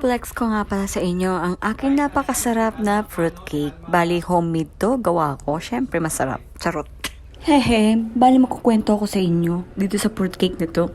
Flex ko nga pala sa inyo ang aking napakasarap na fruitcake. Bali, homemade to. Gawa ko. Siyempre, masarap. Charot. Hehe, bali makukwento ako sa inyo dito sa fruitcake na to.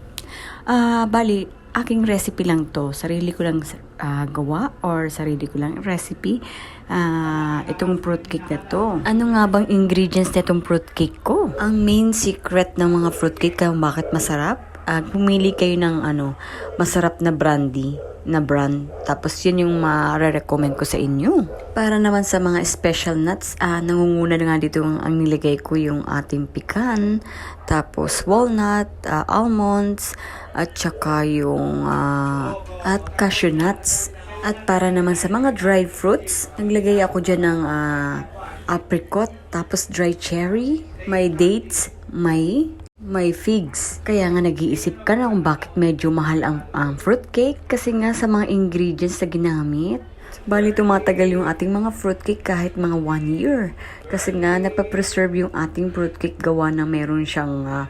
Ah, bali, aking recipe lang to. Sarili ko lang ah, gawa or sarili ko lang recipe. Ah, itong fruitcake na to. Ano nga bang ingredients na itong fruitcake ko? Ang main secret ng mga fruitcake kung bakit masarap? Ah, pumili kayo ng ano, masarap na brandy na brand. Tapos yun yung ma-recommend ko sa inyo. Para naman sa mga special nuts, ah, nangunguna na nga dito ang, ang nilagay ko yung ating pecan, tapos walnut, ah, almonds, at saka yung ah, at cashew nuts. At para naman sa mga dried fruits, naglagay ako dyan ng ah, apricot, tapos dry cherry, may dates, may may figs. Kaya nga nag-iisip ka na kung bakit medyo mahal ang, ang fruitcake kasi nga sa mga ingredients na ginamit. Bali tumatagal yung ating mga fruitcake kahit mga one year. Kasi nga napapreserve yung ating fruitcake gawa na meron siyang ah,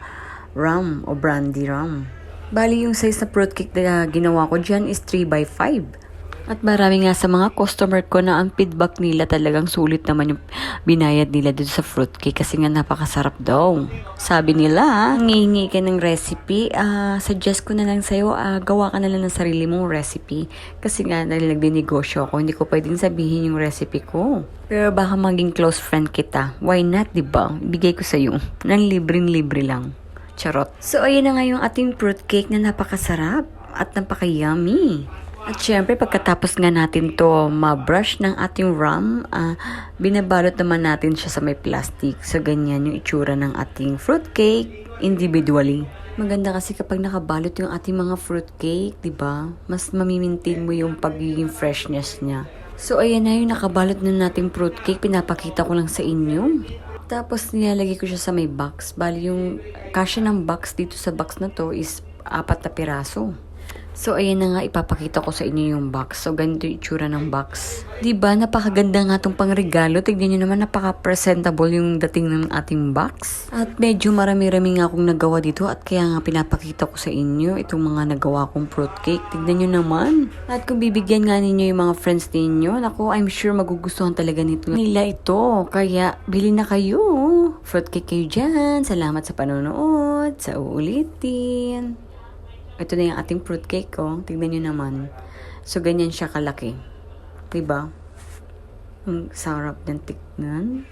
rum o brandy rum. Bali yung size na fruitcake na ginawa ko dyan is 3 by 5. At marami nga sa mga customer ko na ang feedback nila talagang sulit naman yung binayad nila dito sa fruitcake kasi nga napakasarap daw. Sabi nila, ngihingi ka ng recipe, ah, suggest ko na lang sa'yo, ah, gawa ka na lang ng sarili mong recipe. Kasi nga, dahil nagdinegosyo ako, hindi ko pwedeng sabihin yung recipe ko. Pero baka maging close friend kita. Why not, di ba? Bigay ko sa'yo. Nang libreng-libre lang. Charot. So, ayun na nga yung ating fruitcake na napakasarap at napaka-yummy. At syempre, pagkatapos nga natin to ma-brush ng ating rum, ah, binabalot naman natin siya sa may plastic. So, ganyan yung itsura ng ating fruitcake individually. Maganda kasi kapag nakabalot yung ating mga fruitcake, di ba? Mas mamimintain mo yung pagiging freshness niya. So, ayan na yung nakabalot na nating fruitcake. Pinapakita ko lang sa inyo. Tapos, nilalagay ko siya sa may box. Bali, yung kasya ng box dito sa box na to is apat na piraso. So, ayan na nga, ipapakita ko sa inyo yung box. So, ganito yung itsura ng box. Diba, napakaganda nga itong pangregalo. Tignan nyo naman, napaka-presentable yung dating ng ating box. At medyo marami-rami nga akong nagawa dito at kaya nga pinapakita ko sa inyo itong mga nagawa kong fruitcake. Tignan nyo naman. At kung bibigyan nga ninyo yung mga friends ninyo, naku, I'm sure magugustuhan talaga nito nila ito. Kaya, bili na kayo. Fruitcake kayo dyan. Salamat sa panonood. Sa uulitin. Ito na yung ating fruitcake ko. Tignan nyo naman. So, ganyan siya kalaki. Diba? Ang sarap ng tignan.